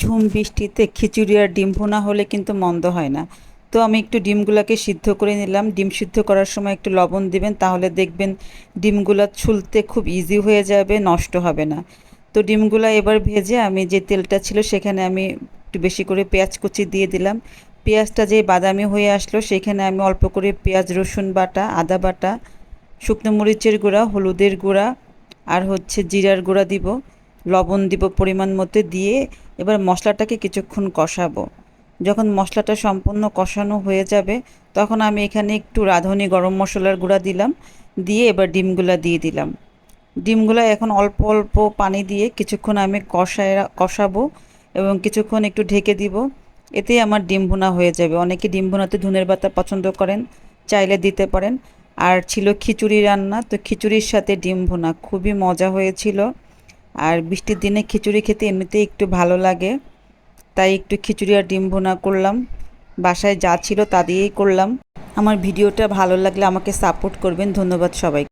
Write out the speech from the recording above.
ঝুম বৃষ্টিতে খিচুড়ি আর ডিম ভুনা হলে কিন্তু মন্দ হয় না। তো আমি একটু ডিমগুলোকে সিদ্ধ করে নিলাম। ডিম সিদ্ধ করার সময় একটু লবণ দিবেন, তাহলে দেখবেন ডিমগুলো ছুলতে খুব ইজি হয়ে যাবে, নষ্ট হবে না। তো ডিমগুলো এবার ভেজে আমি যে তেলটা ছিল সেখানে আমি একটু বেশি করে পেঁয়াজ কুচি দিয়ে দিলাম। পেঁয়াজটা যে বাদামি হয়ে আসলো, সেখানে আমি অল্প করে পেঁয়াজ, রসুন বাটা, আদা বাটা, শুকনো মরিচের গুঁড়া, হলুদের গুঁড়া, আর হচ্ছে জিরার গুঁড়া দিব। লবণ দিব পরিমাণ মতো দিয়ে এবার মশলাটাকে কিছুক্ষণ কষাবো। যখন মশলাটা সম্পূর্ণ কষানো হয়ে যাবে, তখন আমি এখানে একটু রাঁধুনি গরম মশলার গুঁড়া দিলাম, দিয়ে এবার ডিমগুলা দিয়ে দিলাম। ডিমগুলো এখন অল্প অল্প পানি দিয়ে কিছুক্ষণ আমি কষায় কষাবো এবং কিছুক্ষণ একটু ঢেকে দিব। এতেই আমার ডিম ভুনা হয়ে যাবে। অনেকে ডিম ভুনাতে ধনের পাতা পছন্দ করেন, চাইলে দিতে পারেন। আর ছিল খিচুড়ি রান্না, তো খিচুড়ির সাথে ডিম ভুনা খুবই মজা হয়েছিল। আর বৃষ্টির দিনে খিচুড়ি খেতে এমনিতেই একটু ভালো লাগে। তাই একটু খিচুড়ি আর ডিম ভুনা করলাম। বাসায় যা ছিল তা দিয়েই করলাম। আমার ভিডিওটা ভালো লাগলে আমাকে সাপোর্ট করবেন। ধন্যবাদ সবাই